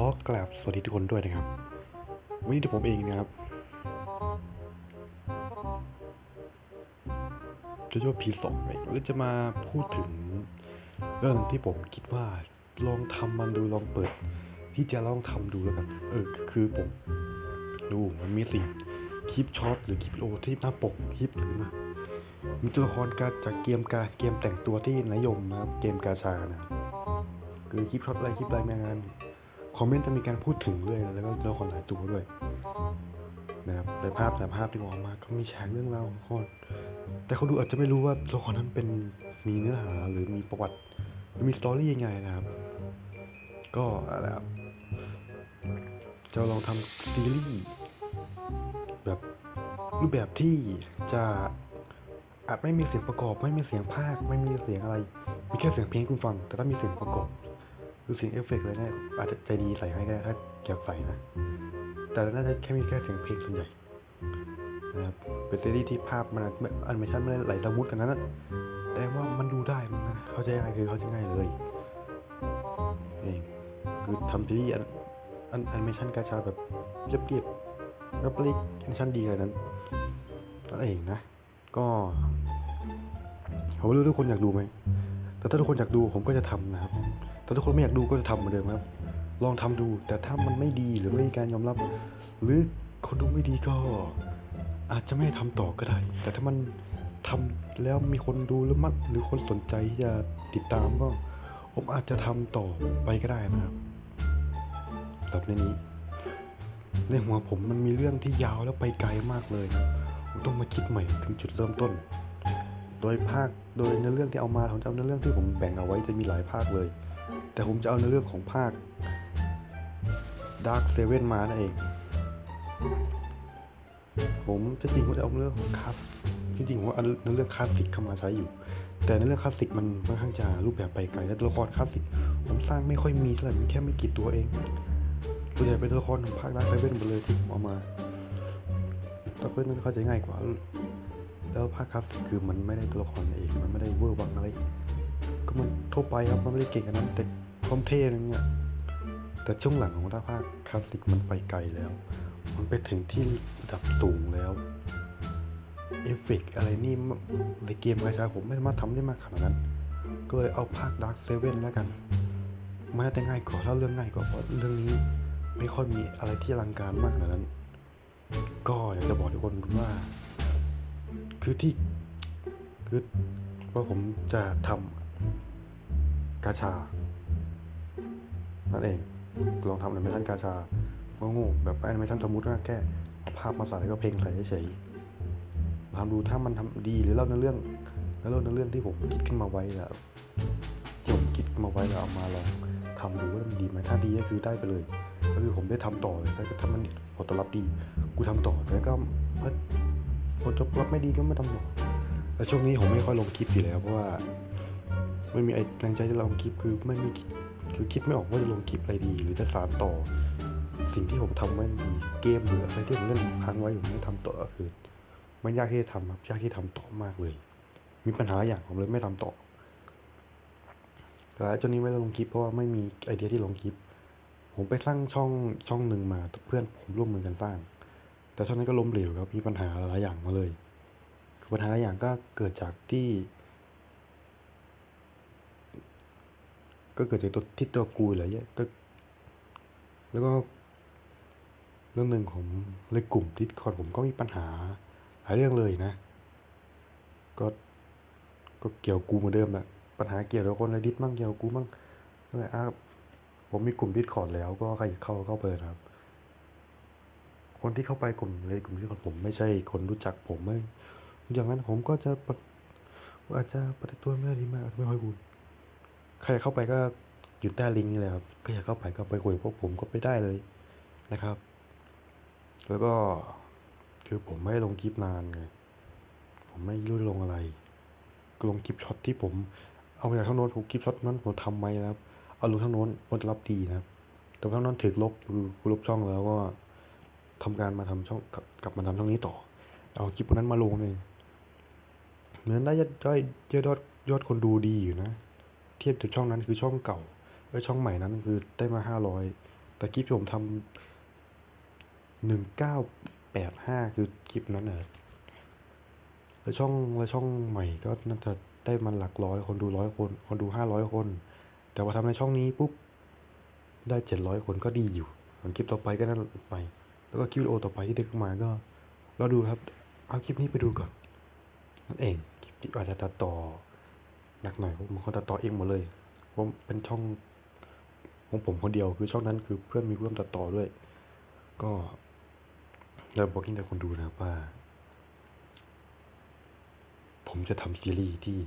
อกราบสวัสดีทุกคนด้วยนะครับ วันนี้ที่ผมเองนะครับจะโยพีสองเองก็จะมาพูดถึงเรื่องที่ผมคิดว่าลองทำมันดูลองเปิด ที่จะลองทำดูแล้วกันเออคือผมดูมันมีสิ่งคลิปช็อตหรือคลิปโอที่หน้าปกคลิปหรือมามีตัวละครการจากเกมการเกมแต่งตัวที่นิยมนะครับเกมกาชานะครับคือคลิปช็อตอะไรคลิปอะไรมางาน คอมเมนต์จะมีการพูดถึงเรื่อยแล้วก็ตัวละครหลายตัวด้วยนะครับแต่ภาพแต่ภาพที่ออกมาก็มีฉากเรื่องราวของคนแต่เขาดูอาจจะไม่รู้ว่าตัวละครนั้นเป็นมีเนื้อหาหรือมีประวัติหรือมีสตอรี่ยังไงนะครับ ก็อะไรครับจะลองทำซีรีส์แบบรูปแบบที่จะอาจไม่มีเสียงประกอบ ไม่มีเสียงภาค ไม่มีเสียงอะไร มีแค่เสียงเพลงคุณฟัง แต่ถ้ามีเสียงประกอบ คือเสียงเอฟเฟกต์อะไรเนี่ยอาจจะใจดีใส่ให้ก็ได้ถ้าอยากใส่นะ แต่น่าจะแค่มีแค่เสียงเพลงส่วนใหญ่นะครับเป็นซีรีส์ที่ภาพมันแอนิเมชันไม่ได้ไหลละมุดกันนั้นแต่ว่ามันดูได้มันนะเข้าใจง่ายคือเข้าใจง่ายเลยเองคือทำซีรีส์อันแอนิเมชันกาชาแบบเรียบเรียบๆแล้วปลีกแอนิเมชันดีขนาดนั้นนั่นเองนะ ก็ผมไม่รู้ทุกคนอยากดูไหม แต่ถ้าทุกคนอยากดูผมก็จะทำนะครับ แต่ถ้าคนไม่อยากดูก็จะทำเหมือนเดิมครับ ลองทำดู แต่ถ้ามันไม่ดีหรือไม่มีการยอมรับ หรือคนดูไม่ดีก็ อาจจะไม่ทำต่อก็ได้ แต่ถ้ามันทำแล้วมีคนดูแล้วมันหรือคนสนใจที่จะติดตามก็ ผมอาจจะทำต่อไปก็ได้นะครับสำหรับในนี้ในหัวผมมันมีเรื่องที่ยาวแล้วไปไกลมากเลยนะผมต้องมาคิดใหม่ถึงจุดเริ่มต้น โดยภาค โดยเนื้อเรื่องที่เอามาผมจะเอาเนื้อเรื่องที่ผมแบ่งเอาไว้จะมีหลายภาคเลย แต่ผมจะเอาในเรื่องของภาค Dark Seven มานั่นเอง ผมจะจริงผมจะเอาเรื่องของคลาสจริงๆผมว่าเอาในเรื่องคลาสสิกเข้ามาใช้อยู่ แต่ในเรื่องคลาสสิกมันค่อนข้างจะรูปแบบไปไกลและตัวละครคลาสสิกผมสร้างไม่ค่อยมีเท่าไหร่มีแค่ไม่กี่ตัวเองส่วใหญ่เป็นตัวละครของภาค Dark Seven หมดเลยที่ผมเอามา Dark Seven มันเข้าใจง่ายกว่า แล้วภาคคลาสสิกคือมันไม่ได้ตัวละครเอกมันไม่ได้เวอร์วังอะไร ก็มันทั่วไปครับมันไม่ได้เก่งกันนั้นแต่ความเท่อะไรเงี้ยแต่ช่วงหลังของภาคคลาสสิกมันไปไกลแล้ว มันไปถึงที่ระดับสูงแล้วเอฟเฟกอะไรนี่ในเกมกาชาผมไม่สามารถทำได้มากขนาดนั้น ก็เลยเอาภาค Dark Seven แล้วกัน มันน่าจะง่ายกว่าเล่าเรื่องง่ายกว่าเพราะเรื่องนี้ไม่ค่อยมีอะไรที่อลังการมากขนาดนั้น ก็อยากจะบอกทุกคนว่า คือที่คือว่าผมจะทำ กาชา นั่นเอง ลองทำแอนิเมชันกาชาว่างูแบบแอนิเมชันสมมติว่าแค่เอาภาพมาใส่ก็เพลงใส่เฉยๆทำดูถ้ามันทำดีหรือเล่าในเรื่อง แล้วเล่าในเรื่องที่ผมคิดขึ้นมาไว้แล้วที่ผมคิดมาไว้แล้วเอามาลองทำดูว่ามันดีไหมถ้าดีก็คือได้ไปเลย ก็คือผมได้ทำต่อเลยถ้าถ้ามันผลตอบรับดี กูทำต่อแต่ก็ผลตอบรับไม่ดีก็ไม่ทำต่อแล้วช่วงนี้ผมไม่ค่อยลงคลิปอยู่แล้วเพราะว่า ไม่มีไอ้แรงใจที่เราลงคลิปคือไม่มีคือคิดไม่ออกว่าจะลงคลิปอะไรดี หรือจะสานต่อ สิ่งที่ผมทำไว้ดีเกมหรืออะไรที่ผมเล่นค้างไว้ผมไม่ทำต่อคือมันยากที่จะทำครับยากที่ทำต่อมากเลย มีปัญหาอย่างผมเลยไม่ทำต่อแต่ช่วงนี้ไม่ได้ลงคลิปเพราะว่าไม่มีไอเดียที่ลงคลิป ผมไปสร้างช่องช่องหนึ่งมาเพื่อนผมร่วมมือกันสร้าง แต่ช่วงนั้นก็ล้มเหลวครับมีปัญหาหลายอย่างมาเลยปัญหาหลายอย่างก็เกิดจากที่ ก็เกิดจากตัวที่ตัวกูอะไรเงี้ยก็ แล้วก็เรื่องหนึ่งของในกลุ่มดิสคอร์ดผมก็มีปัญหา หลายเรื่องเลยนะ ก็ก็เกี่ยวกูเหมือนเดิมแหละปัญหาเกี่ยวกับคนในดิสมั่งเกี่ยวกูมั่งนั่นแหละอะผมมีกลุ่มดิสคอร์ดแล้วก็ใครเข้าเข้าไปนะครับ คนที่เข้าไปกลุ่มในกลุ่มดิสคอร์ดผมไม่ใช่คนรู้จักผมไม่ อย่างนั้นผมก็จะอาจจะปฏิตัวไม่ด้ดีมากไม่ค่อยพูด ใครเข้าไปก็อยู่ใต้ลิงก์นี่แหละครับก็อยากเข้าไปก็ไปคุยกับพวกผมก็ไปได้เลยนะครับ แล้วก็คือผมไม่ลงคลิปนานไงผมไม่รู้ลงอะไรก็ลงคลิปช็อตที่ผมเอามาจากทั้งโน้นผมคลิปช็อตนั้นผมทำไว้นะครับเอาลงทั้งโน้นผลรับดีนะครับ แต่ทั้งโน้นถึกลบคือลบช่องแล้วก็ทำการมาทำช่องกลับมาทำช่องนี้ต่อ เอาคลิปนั้นมาลงเลยเหมือนได้ยอดยอดยอดคนดูดีอยู่นะ เทียบกับช่องนั้นคือช่องเก่าแล้วช่องใหม่นั้นคือได้มาห้าร้อยแต่คลิปที่ผมทำหนึ่งเก้าแปดห้าคือคลิปนั้นเหรอแล้วช่องแล้วช่องใหม่ก็น่าจะได้มันหลักร้อยคนดูร้อยคนคนดูห้าร้อยคน แต่ว่าทำในช่องนี้ปุ๊บได้เจ็ดร้อยคนก็ดีอยู่ส่วนคลิปต่อไปก็นั่นไป แล้วก็คลิปวิดีโอต่อไปที่ดึกมาก็เราดูครับ เอาคลิปนี้ไปดูก่อนนั่นเองคลิปที่อาจจะตัดต่อ หนักหน่อยผมคนตัดต่อเองหมดเลยผมเป็นช่องของผมคนเดียวคือช่องนั้นคือเพื่อนมีเพื่อนตัดต่อด้วย ก็เราบอกให้แต่คนดูนะว่า ผมจะทำซีรีส์ที่